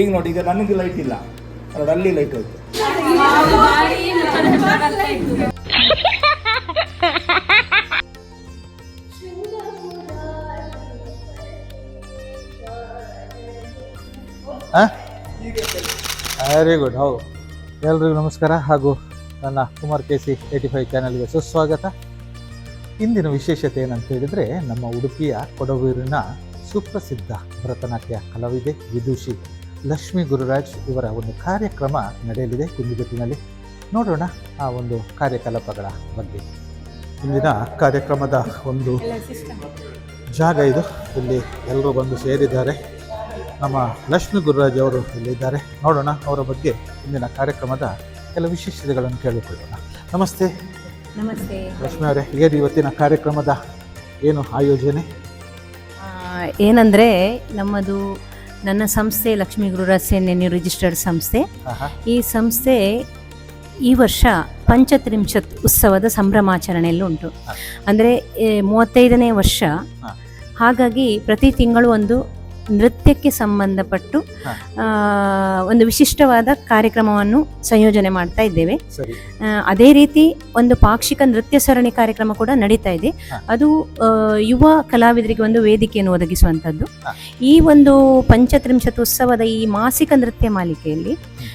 ಈಗ ನೋಡಿ, ಈಗ ನನಗೆ ಲೈಟ್ ಇಲ್ಲ. ನೋಡಿ ಅಲ್ಲಿ ಲೈಟ್ ಹೋಯ್ತು. ವೆರಿ ಗುಡ್ ಹೌದು. ಎಲ್ರಿಗೂ ನಮಸ್ಕಾರ. ಹಾಗೂ ನನ್ನ Kumar K C eighty five ಚಾನಲ್ಗೆ ಸುಸ್ವಾಗತ. ಇಂದಿನ ವಿಶೇಷತೆ ಏನಂತ ಹೇಳಿದರೆ, ನಮ್ಮ ಉಡುಪಿಯ ಕೊಡಗೂರಿನ ಸುಪ್ರಸಿದ್ಧ ಭರತನಾಟ್ಯ ಕಲಾವಿದೆ ವಿದುಷಿ. ಲಕ್ಷ್ಮೀ ಗುರುರಾಜ್ ಇವರ ಒಂದು ಕಾರ್ಯಕ್ರಮ ನಡೆಯಲಿದೆ ಕುಂದಿಬೆಟ್ಟಿನಲ್ಲಿ ನೋಡೋಣ ಆ ಒಂದು ಕಾರ್ಯಕಲಾಪಗಳ ಬಗ್ಗೆ. ಇಂದಿನ ಕಾರ್ಯಕ್ರಮದ ಒಂದು ಜಾಗ ಇದು. ಇಲ್ಲಿ ಎಲ್ಲರೂ ಬಂದು ಸೇರಿದ್ದಾರೆ. ನಮ್ಮ ಲಕ್ಷ್ಮೀ ಗುರುರಾಜ್ ಅವರು ಇಲ್ಲಿದ್ದಾರೆ. ನೋಡೋಣ ಅವರ ಬಗ್ಗೆ ಇಂದಿನ ಕಾರ್ಯಕ್ರಮದ ಕೆಲವು ವಿಶೇಷತೆಗಳನ್ನು ಕೇಳಿಕೊಳ್ಳೋಣ. ನಮಸ್ತೆ. ನಮಸ್ತೆ. ಲಕ್ಷ್ಮಿ ಅವರೇ ಏನು ಇವತ್ತಿನ ಕಾರ್ಯಕ್ರಮದ ಏನು ಆಯೋಜನೆ? ಏನಂದ್ರೆ ನಮ್ಮದು ನನ್ನ ಸಂಸ್ಥೆ ಲಕ್ಷ್ಮೀ ಗುರುರಾಜ್ ಸೇನೆ ರಿಜಿಸ್ಟರ್ಡ್ ಸಂಸ್ಥೆ. ಈ ಸಂಸ್ಥೆ ಈ ವರ್ಷ ಪಂಚತ್ರಿಂಶತ್ ಉತ್ಸವದ ಸಂಭ್ರಮಾಚರಣೆಯಲ್ಲಿ ಉಂಟು. ಅಂದರೆ ಮೂವತ್ತೈದನೇ ವರ್ಷ. ಹಾಗಾಗಿ ಪ್ರತಿ ತಿಂಗಳು ಒಂದು ನೃತ್ಯಕ್ಕೆ ಸಂಬಂಧಪಟ್ಟು ಒಂದು ವಿಶಿಷ್ಟವಾದ ಕಾರ್ಯಕ್ರಮವನ್ನು ಸಂಯೋಜನೆ ಮಾಡ್ತಾ ಇದ್ದೇವೆ. ಅದೇ ರೀತಿ ಒಂದು ಪಾಕ್ಷಿಕ ನೃತ್ಯ ಸರಣಿ ಕಾರ್ಯಕ್ರಮ ಕೂಡ ನಡೀತಾ ಇದೆ. ಅದು ಯುವ ಕಲಾವಿದರಿಗೆ ಒಂದು ವೇದಿಕೆಯನ್ನು ಒದಗಿಸುವಂಥದ್ದು. ಈ ಒಂದು ಪಂಚತ್ರಿಂಶತ್ ಉತ್ಸವದ ಈ ಮಾಸಿಕ ನೃತ್ಯ ಮಾಲಿಕೆಯಲ್ಲಿ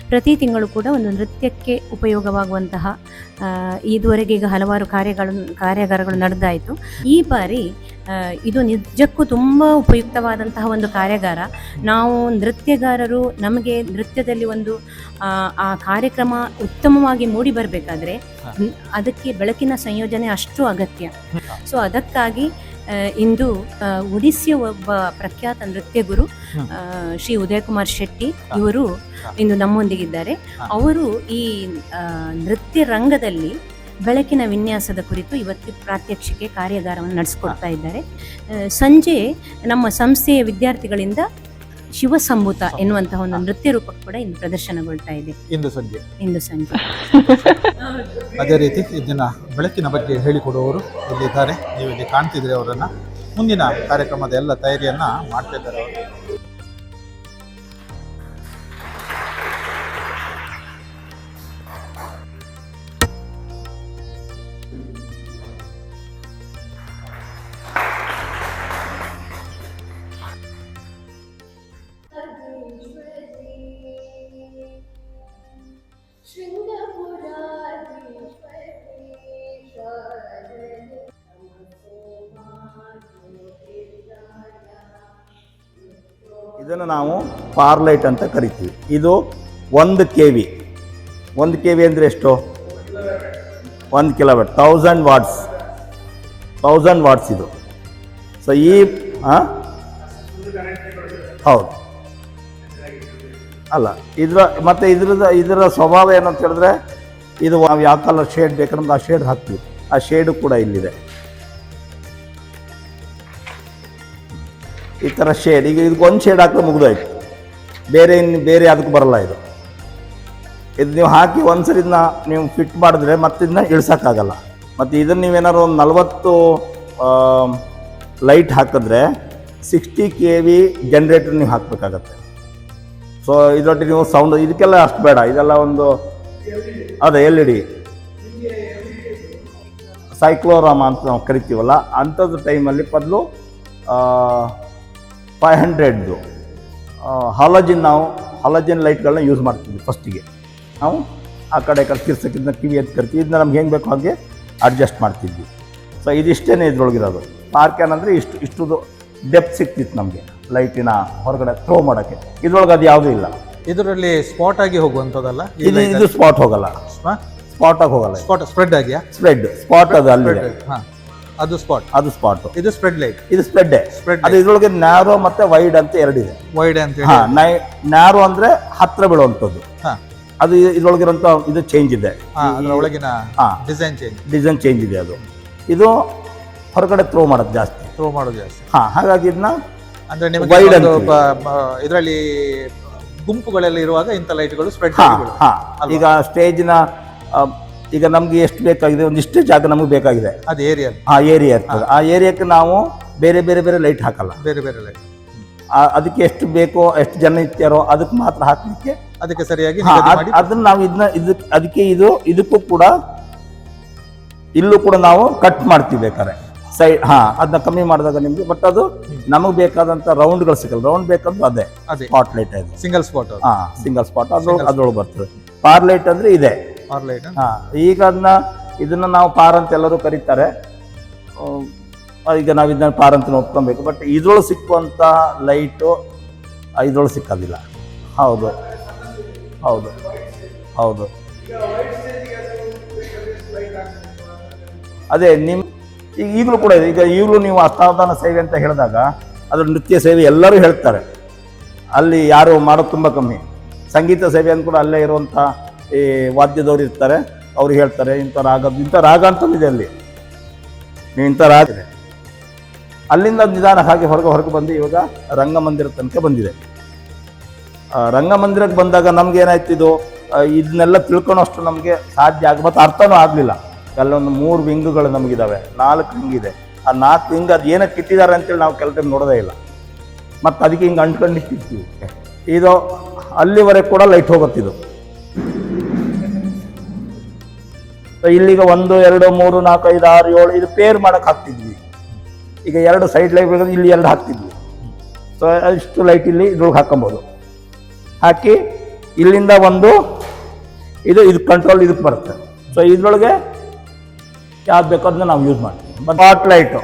ಪ್ರತಿ ತಿಂಗಳು ಕೂಡ ಒಂದು ನೃತ್ಯಕ್ಕೆ ಉಪಯೋಗವಾಗುವಂತಹ ಇದುವರೆಗೆ ಈಗ ಹಲವಾರು ಕಾರ್ಯಗಳನ್ನು ಕಾರ್ಯಾಗಾರಗಳು ನಡೆದಾಯಿತು. ಈ ಬಾರಿ ಇದು ನಿಜಕ್ಕೂ ತುಂಬ ಉಪಯುಕ್ತವಾದಂತಹ ಒಂದು ಕಾರ್ಯಾಗಾರ. ನಾವು ನೃತ್ಯಗಾರರು ನಮಗೆ ನೃತ್ಯದಲ್ಲಿ ಒಂದು ಆ, ಕಾರ್ಯಕ್ರಮ ಉತ್ತಮವಾಗಿ ಮೂಡಿ ಬರಬೇಕಾದ್ರೆ ಅದಕ್ಕೆ ಬೆಳಕಿನ ಸಂಯೋಜನೆ ಅಷ್ಟು ಅಗತ್ಯ. ಸೊ ಅದಕ್ಕಾಗಿ ಇಂದು ಉಡಿಸಿಯ ಒಡಿಸ್ಸಿಯ ಒಬ್ಬ ಪ್ರಖ್ಯಾತ ನೃತ್ಯ ಗುರು ಶ್ರೀ ಉದಯಕುಮಾರ್ ಶೆಟ್ಟಿ ಇವರು ಇಂದು ನಮ್ಮೊಂದಿಗಿದ್ದಾರೆ. ಅವರು ಈ ನೃತ್ಯ ರಂಗದಲ್ಲಿ ಬೆಳಕಿನ ವಿನ್ಯಾಸದ ಕುರಿತು ಇವತ್ತು ಪ್ರಾತ್ಯಕ್ಷಿಕೆ ಕಾರ್ಯಾಗಾರವನ್ನು ನಡೆಸಿಕೊಡ್ತಾ ಇದ್ದಾರೆ. ಸಂಜೆ ನಮ್ಮ ಸಂಸ್ಥೆಯ ವಿದ್ಯಾರ್ಥಿಗಳಿಂದ ಶಿವಸಂಭೂತ ಎನ್ನುವಂತಹ ಒಂದು ನೃತ್ಯ ರೂಪ ಕೂಡ ಇಂದು ಪ್ರದರ್ಶನಗೊಳ್ತಾ ಇದೆ. ಇಂದು ಸಂಜೆ. ಇಂದು ಸಂಜೆ. ಅದೇ ರೀತಿ ಇದನ್ನ ಬೆಳಕಿನ ಬಗ್ಗೆ ಹೇಳಿಕೊಡುವವರು ಇಲ್ಲಿದ್ದಾರೆ. ನೀವು ಇಲ್ಲಿ ಕಾಣ್ತಿದ್ರೆ ಅವರನ್ನ. ಮುಂದಿನ ಕಾರ್ಯಕ್ರಮದ ಎಲ್ಲ ತಯಾರಿಯನ್ನ ಮಾಡ್ತಾ ಇದ್ದಾರೆ ಅವರು. ಇದನ್ನು ನಾವು ಪಾರ್ಲೈಟ್ ಅಂತ ಕರಿತೀವಿ. ಇದು ಒಂದು ಕೆ ವಿ ಒಂದು ಕೆ ವಿ ಅಂದರೆ ಎಷ್ಟು? ಒಂದು kilometre thousand watts thousand watts ಇದು. ಸೊ ಈ ಹೌದು. ಅಲ್ಲ, ಇದರ, ಮತ್ತು ಇದ್ರದ್ದು ಇದರ ಸ್ವಭಾವ ಏನಂತ ಹೇಳಿದ್ರೆ, ಇದು ಯಾವ ಕಲರ್ ಶೇಡ್ ಬೇಕಂದ್ರೆ ಆ ಶೇಡ್ ಹಾಕ್ತೀವಿ. ಆ ಶೇಡು ಕೂಡ ಇಲ್ಲಿದೆ. ಈ ಥರ ಶೇಡ್ ಈಗ ಇದಕ್ಕೆ ಒಂದು ಶೇಡ್ ಹಾಕಿದ್ರೆ ಮುಗಿದೋಯ್ತು. ಬೇರೆ ಇನ್ನು ಬೇರೆ ಅದಕ್ಕೆ ಬರಲ್ಲ ಇದು. ಇದು ನೀವು ಹಾಕಿ ಒಂದ್ಸರಿ ಇದನ್ನ ನೀವು ಫಿಟ್ ಮಾಡಿದ್ರೆ ಮತ್ತೆ ಇದನ್ನ ಇಳ್ಸೋಕ್ಕಾಗಲ್ಲ. ಮತ್ತು ಇದನ್ನು ನೀವೇನಾದ್ರು ಒಂದು ನಲ್ವತ್ತು ಲೈಟ್ ಹಾಕಿದ್ರೆ ಸಿಕ್ಸ್ಟಿ ಕೆ ವಿ ಜನ್ರೇಟರ್ ನೀವು ಹಾಕಬೇಕಾಗತ್ತೆ. ಸೊ ಇದರೊಟ್ಟಿಗೆ ನೀವು ಸೌಂಡ್ ಇದಕ್ಕೆಲ್ಲ ಅಷ್ಟು ಬೇಡ. ಇದೆಲ್ಲ ಒಂದು, ಅದೇ ಎಲ್ ಇ ಡಿ ಸೈಕ್ಲೋರಾಮ ಅಂತ ನಾವು ಕರಿತೀವಲ್ಲ ಅಂಥದ್ದು ಟೈಮಲ್ಲಿ ಬದಲು ಫೈವ್ ಹಂಡ್ರೆಡ್ದು ಹಾಲಜಿನ್ ನಾವು ಹಾಲಜಿನ್ ಲೈಟ್ಗಳನ್ನ ಯೂಸ್ ಮಾಡ್ತೀವಿ ಫಸ್ಟಿಗೆ ನಾವು ಆ ಕಡೆ ಕಡೆ ತಿರ್ಸಕ್ಕಿಂತ ಕಿವಿ ಎದ್ದು ಕರ್ತೀವಿ ಇದನ್ನ ನಮ್ಗೆ ಹೆಂಗೆ ಬೇಕೋ ಹಾಗೆ ಅಡ್ಜಸ್ಟ್ ಮಾಡ್ತಿದ್ವಿ. ಸೊ ಇದಿಷ್ಟೇ ಇದ್ರೊಳಗಿರೋದು. ಪಾರ್ಕ್ ಏನಂದರೆ ಇಷ್ಟು ಇಷ್ಟುದು ಡೆಪ್ತ್ ಸಿಕ್ತಿತ್ತು ನಮಗೆ ಲೈಟಿನ ಹೊರಗಡೆ ಥ್ರೋ ಮಾಡೋಕ್ಕೆ. ಇದ್ರೊಳಗೆ ಅದು ಯಾವುದೂ ಇಲ್ಲ. ಇದರಲ್ಲಿ ಸ್ಪಾಟ್ ಆಗಿ ಹೋಗುವಂಥದ್ದಲ್ಲ? ಇದು ಇದು ಸ್ಪಾಟ್ ಹೋಗಲ್ಲ. ಸ್ಪಾಟ್ ಆಗಿ ಹೋಗಲ್ಲ ಸ್ಪಾಟ್ ಸ್ಪ್ರೆಡ್ ಆಗಿಯಾ? ಸ್ಪ್ರೆಡ್ ಸ್ಪಾಟ್ ಅದು ಅಲ್ಲಿ ಹಾ. ಅದು ಸ್ಪಾಟ್ ಅದು ಸ್ಪಾಟ್ ಇದು ಸ್ಪ್ರೆಡ್ ಲೈಟ್ ಇದು ಸ್ಪ್ರೆಡ್ ಸ್ಪ್ರೆಡ್ ಅದು ಇದ್ರೊಳಗೆ ನ್ಯಾರೋ ಮತ್ತೆ ವೈಡ್ ಅಂತ ಎರಡಿದೆ. ವೈಡ್ ಅಂತ ನ್ಯಾರೋ ಅಂದ್ರೆ ಹತ್ರ ಬೀಳುವಂತದ್ದು ಹಾ. ಅದು ಇದ್ರೊಳಗಿರುವಂತ ಇದು ಚೇಂಜ್ ಇದೆ. ಒಳಗಿನ ಡಿಸೈನ್ ಚೇಂಜ್ ಡಿಸೈನ್ ಚೇಂಜ್ ಇದೆ ಅದು. ಇದು ಹೊರಗಡೆ ಥ್ರೋ ಮಾಡೋದು ಜಾಸ್ತಿ. ಥ್ರೋ ಮಾಡೋದು ಜಾಸ್ತಿ. ಹಾ ಹಾಗಾಗಿ ಇದನ್ನ ಅಂದ್ರೆ ನಿಮಗೆ ವೈಡ್ ಇದರಲ್ಲಿ ಗುಂಪುಗಳಲ್ಲಿ ಇರುವಾಗ ಇಂಥ ಲೈಟ್ಗಳು ಸ್ಪ್ರೆಡ್ ಈಗ ಸ್ಟೇಜಿನ ಈಗ ನಮ್ಗೆ ಎಷ್ಟು ಬೇಕಾಗಿದೆ? ಒಂದಿಷ್ಟೇ ಜಾಗ ನಮಗೆ ಬೇಕಾಗಿದೆ. ಅದು ಏರಿಯಾ ಆ ಏರಿಯಾ ಇರ್ತದೆ. ಆ ಏರಿಯಾಕ್ಕೆ ನಾವು ಬೇರೆ ಬೇರೆ ಬೇರೆ ಲೈಟ್ ಹಾಕಲ್ಲ. ಬೇರೆ ಬೇರೆ ಲೈಟ್ ಆ- ಅದಕ್ಕೆ ಎಷ್ಟು ಬೇಕೋ ಎಷ್ಟು ಜನ ಇರ್ತಾರೋ ಅದಕ್ಕೆ ಮಾತ್ರ ಹಾಕಲಿಕ್ಕೆ ಅದಕ್ಕೆ ಸರಿಯಾಗಿ ಹಾ, ನಿಗದಿ ಅದ್- ಮಾಡಿ ಅದನ್ನ ನಾವು ಇದನ್ನ ಇದಕ್ಕೆ ಅದಕ್ಕೆ ಇದು ಇದಕ್ಕೂ ಕೂಡ ಇಲ್ಲೂ ಕೂಡ ನಾವು ಕಟ್ ಮಾಡ್ತೀವಿ ಬೇಕಾದ್ರೆ. ಸೈಡ್ ಹಾ ಅದನ್ನ ಕಮ್ಮಿ ಮಾಡಿದಾಗ ನಿಮ್ಗೆ ಬಟ್ ಅದು ನಮಗೆ ಬೇಕಾದಂತ ರೌಂಡ್ಗಳು ಸಿಗಲ್ಲ. ರೌಂಡ್ ಬೇಕಂದ್ರೆ ಅದೇ ಅದೇ. ಸ್ಪಾಟ್ ಲೈಟ್ ಅದು. ಸಿಂಗಲ್ ಸ್ಪಾಟ್ ಹಾ ಸಿಂಗಲ್ ಸ್ಪಾಟ್ ಅದ್ರೊಳಗೆ ಅದ್ರೊಳಗೆ ಬರ್ತದೆ. ಪಾರ್ ಲೈಟ್ ಅಂದ್ರೆ ಇದೆ. ಹಾ, ಈಗ ಅದನ್ನ ಇದನ್ನ ನಾವು ಪಾರ್ ಅಂತ ಎಲ್ಲರೂ ಕರೀತಾರೆ. ಈಗ ನಾವು ಇದನ್ನ ಪಾರ್ ಅಂತ ಒಪ್ಕೊಬೇಕು. ಬಟ್ ಇದ್ರೊಳಗೆ ಸಿಕ್ಕುವಂಥ ಲೈಟು ಇದ್ರೊಳಗೆ ಸಿಕ್ಕೋದಿಲ್ಲ. ಹೌದು. ಹೌದು. ಹೌದು. ಅದೇ ನಿಮ್ಮ ಈಗ ಈಗಲೂ ಕೂಡ ಇದೆ. ಈಗ ಈಗಲೂ ನೀವು ಅಷ್ಟಾವಧಾನ ಸೇವೆ ಅಂತ ಹೇಳಿದಾಗ, ಅದ್ರ ನೃತ್ಯ ಸೇವೆ ಎಲ್ಲರೂ ಹೇಳ್ತಾರೆ. ಅಲ್ಲಿ ಯಾರು ಮಾಡೋದು ತುಂಬ ಕಮ್ಮಿ. ಸಂಗೀತ ಸೇವೆ ಅಂತ ಕೂಡ ಅಲ್ಲೇ ಇರುವಂಥ ಈ ವಾದ್ಯದವ್ರು ಇರ್ತಾರೆ, ಅವ್ರು ಹೇಳ್ತಾರೆ, ಇಂಥ ರಾಗ ಇಂಥ ರಾಗ ಅಂತಂದಿದೆ ಅಲ್ಲಿ. ನೀವು ಇಂಥ ರಾಗ ಅಲ್ಲಿಂದ ನಿಧಾನ ಹಾಗೆ ಹೊರಗೆ ಹೊರಗೆ ಬಂದು ಇವಾಗ ರಂಗಮಂದಿರ ತನಕ ಬಂದಿದೆ. ರಂಗಮಂದಿರಕ್ಕೆ ಬಂದಾಗ ನಮ್ಗೆ ಏನಾಯ್ತು ಇದು ಇದನ್ನೆಲ್ಲ ತಿಳ್ಕೊಳೋಷ್ಟು ನಮಗೆ ಸಾಧ್ಯ ಆಗ, ಮತ್ತು ಅರ್ಥನೂ ಆಗಲಿಲ್ಲ. ಅಲ್ಲೊಂದು ಮೂರು ವಿಂಗ್ಗಳು ನಮಗಿದ್ದಾವೆ ನಾಲ್ಕು ವಿಂಗ್ ಇದೆ. ಆ ನಾಲ್ಕು ವಿಂಗ್ ಅದು ಏನಕ್ಕೆ ಇಟ್ಟಿದ್ದಾರೆ ಅಂತೇಳಿ ನಾವು ಕೆಲ ಟೈಮ್ ನೋಡೋದೇ ಇಲ್ಲ. ಮತ್ತು ಅದಕ್ಕೆ ಹಿಂಗೆ ಅಂಟ್ಕೊಂಡು ಇಟ್ಟಿರ್ತೀವಿ. ಇದು ಅಲ್ಲಿವರೆಗೆ ಕೂಡ ಲೈಟ್ ಹೋಗುತ್ತಿದ್ದು. ಸೊ ಇಲ್ಲಿಗ ಒಂದು, ಎರಡು, ಮೂರು, ನಾಲ್ಕು, ಐದು, ಆರು, ಏಳು, ಇದು ಪೇರ್ ಮಾಡಕ್ಕೆ ಹಾಕ್ತಿದ್ವಿ. ಈಗ ಎರಡು ಸೈಡ್ ಲೈಟ್ ಬೇಕಾದ್ರೆ ಇಲ್ಲಿ ಎರಡು ಹಾಕ್ತಿದ್ವಿ. ಸೊ ಇಷ್ಟು ಲೈಟ್ ಇಲ್ಲಿ ಇದ್ರೊಳಗೆ ಹಾಕೊಬೋದು ಹಾಕಿ, ಇಲ್ಲಿಂದ ಒಂದು, ಇದು ಇದು ಕಂಟ್ರೋಲ್ ಇದಕ್ಕೆ ಬರುತ್ತೆ. ಸೊ ಇದ್ರೊಳಗೆ ಯಾವ್ದು ಬೇಕೋ ಅದನ್ನ ನಾವು ಯೂಸ್ ಮಾಡ್ತೀವಿ. ಸ್ಪಾಟ್ ಲೈಟು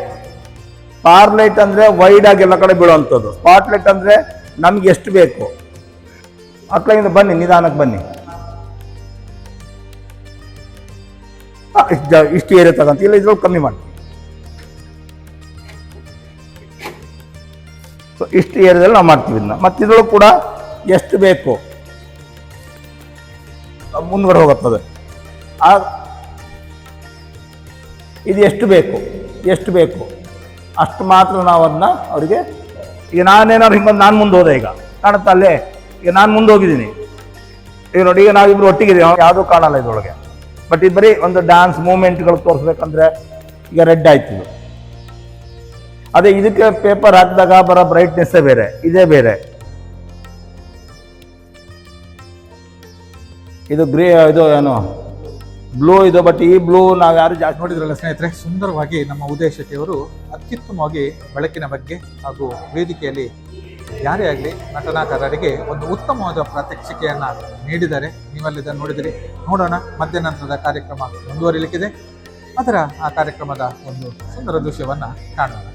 ಪಾರ್ ಲೈಟ್ ಅಂದರೆ ವೈಡ್ ಆಗಿ ಎಲ್ಲ ಕಡೆ ಬೀಳುವಂಥದ್ದು. ಸ್ಪಾಟ್ ಲೈಟ್ ಅಂದರೆ ನಮ್ಗೆ ಎಷ್ಟು ಬೇಕು? ಅಟ್ಲಿಂದ ಬನ್ನಿ, ನಿಧಾನಕ್ಕೆ ಬನ್ನಿ. ಇಷ್ಟ್ ಏರಿಯಾ ತಗೊಂತ ಇಲ್ಲ, ಇದ್ರೊಳಗೆ ಕಮ್ಮಿ ಮಾಡ್ತೀವಿ ಸೊ ಇಷ್ಟು ಏರಿಯಾದಲ್ಲಿ ನಾವು ಮಾಡ್ತೀವಿ ಇದನ್ನ. ಮತ್ತು ಇದ್ರೊಳಗೆ ಕೂಡ ಎಷ್ಟು ಬೇಕು? ಮುಂದುವರೆ ಹೋಗುತ್ತದೆ. ಆ, ಇದು ಎಷ್ಟು ಬೇಕು? ಎಷ್ಟು ಬೇಕು? ಅಷ್ಟು ಮಾತ್ರ ನಾವು ಅದನ್ನ ಅವರಿಗೆ, ಈಗ ನಾನೇನಾದ್ರು ಹಿಂಗೊಂದು ನಾನು ಮುಂದೆ ಹೋದೆ ಈಗ. ಕಾಣುತ್ತಾ ಅಲ್ಲೇ? ಈಗ ನಾನು ಮುಂದೆ ಹೋಗಿದ್ದೀನಿ. ಈಗ ನೋಡಿ, ಈಗ ನಾವಿಬ್ರು ಒಟ್ಟಿಗೆ ಯಾವುದೂ ಕಾಣಲ್ಲ ಇದ್ರೊಳಗೆ. ಬಟ್ ಇದು ಬರೀ ಒಂದು ಡ್ಯಾನ್ಸ್ ಮೂಮೆಂಟ್ಗಳು ತೋರಿಸ್ಬೇಕಂದ್ರೆ ಈಗ ರೆಡ್ ಆಯ್ತು ಅದೇ ಇದಕ್ಕೆ ಪೇಪರ್ ಹಾಕಿದಾಗ ಬರೋ ಬ್ರೈಟ್ನೆಸ್ಸೇ ಬೇರೆ, ಇದೇ ಬೇರೆ. ಇದು ಗ್ರೇ ಇದು ಏನು ಬ್ಲೂ ಇದು ಬಟ್ ಈ ಬ್ಲೂ ನಾವು ಯಾರು ಜಾಸ್ತಿ ನೋಡಿದ್ರಲ್ಲ ಸ್ನೇಹಿತರೆ, ಸುಂದರವಾಗಿ ನಮ್ಮ ಉದಯ ಶೆಟ್ಟಿಯವರು ಅತ್ಯುತ್ತಮವಾಗಿ ಬೆಳಕಿನ ಬಗ್ಗೆ ಹಾಗೂ ವೇದಿಕೆಯಲ್ಲಿ ಯಾರೇ ಆಗಲಿ ನಟನಾಕಾರರಿಗೆ ಒಂದು ಉತ್ತಮವಾದ ಪ್ರಾತ್ಯಕ್ಷಿಕೆಯನ್ನು ನೀಡಿದರೆ, ನೀವಲ್ಲಿ ಇದನ್ನು ನೋಡಿದಿರಿ. ನೋಡೋಣ ಮಧ್ಯಾಹ್ನಂತರದ ಕಾರ್ಯಕ್ರಮ ಮುಂದುವರಿಲಿಕ್ಕಿದೆ. ಅದರ ಆ ಕಾರ್ಯಕ್ರಮದ ಒಂದು ಸುಂದರ ದೃಶ್ಯವನ್ನು ಕಾಣೋಣ.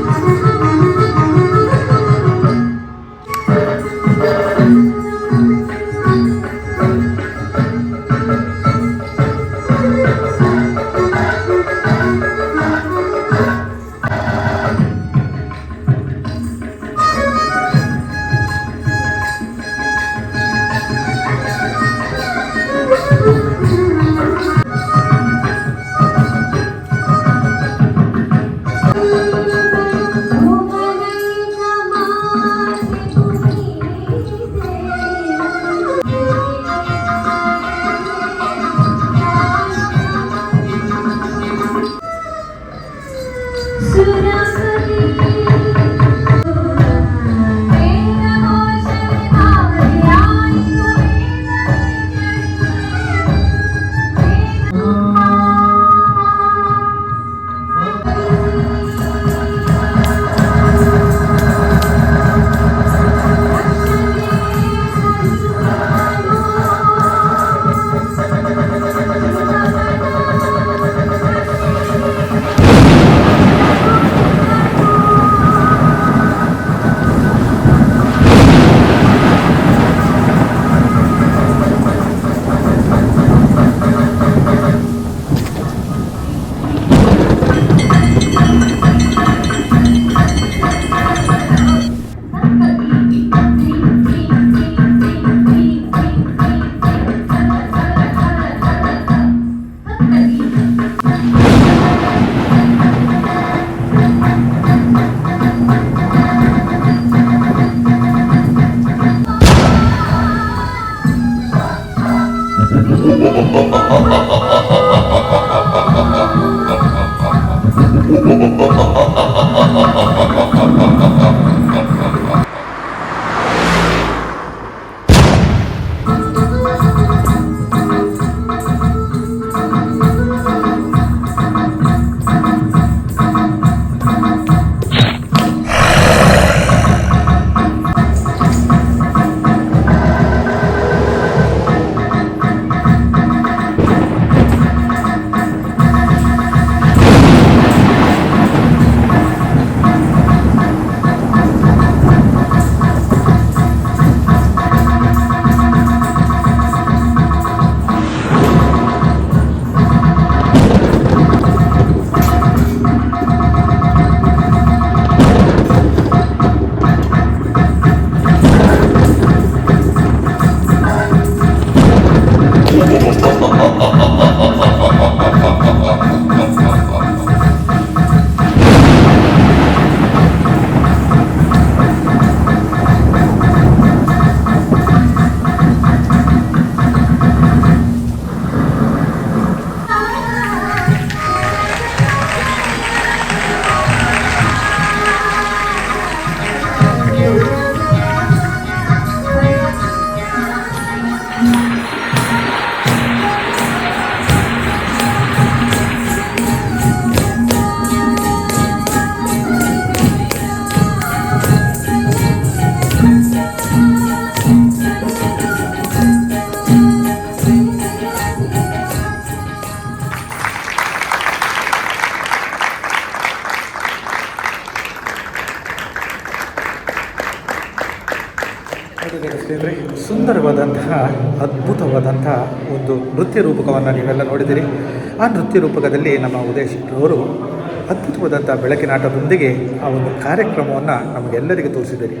ハハハハ! ನೃತ್ಯ ರೂಪಕವನ್ನು ನೀವೆಲ್ಲ ನೋಡಿದಿರಿ ಆ ನೃತ್ಯ ರೂಪಕದಲ್ಲಿ ನಮ್ಮ ಉದಯ ಶೆಟ್ಟರವರು ಅದ್ಭುತವಾದಂಥ ಬೆಳಕಿನಾಟದೊಂದಿಗೆ ಆ ಒಂದು ಕಾರ್ಯಕ್ರಮವನ್ನು ನಮಗೆಲ್ಲರಿಗೂ ತೋರಿಸಿದಿರಿ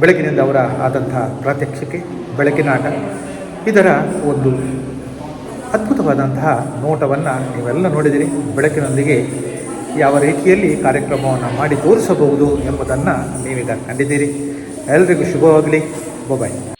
ಬೆಳಕಿನಿಂದ ಅವರ ಆದಂಥ ಪ್ರಾತ್ಯಕ್ಷಿಕೆ ಬೆಳಕಿನಾಟ ಇದರ ಒಂದು ಅದ್ಭುತವಾದಂತಹ ನೋಟವನ್ನು ನೀವೆಲ್ಲ ನೋಡಿದಿರಿ ಬೆಳಕಿನೊಂದಿಗೆ ಯಾವ ರೀತಿಯಲ್ಲಿ ಕಾರ್ಯಕ್ರಮವನ್ನು ಮಾಡಿ ತೋರಿಸಬಹುದು ಎಂಬುದನ್ನು ನೀವೀಗ ಕಂಡಿದ್ದೀರಿ. ಎಲ್ರಿಗೂ ಶುಭವಾಗಲಿ. ಬಾಯ್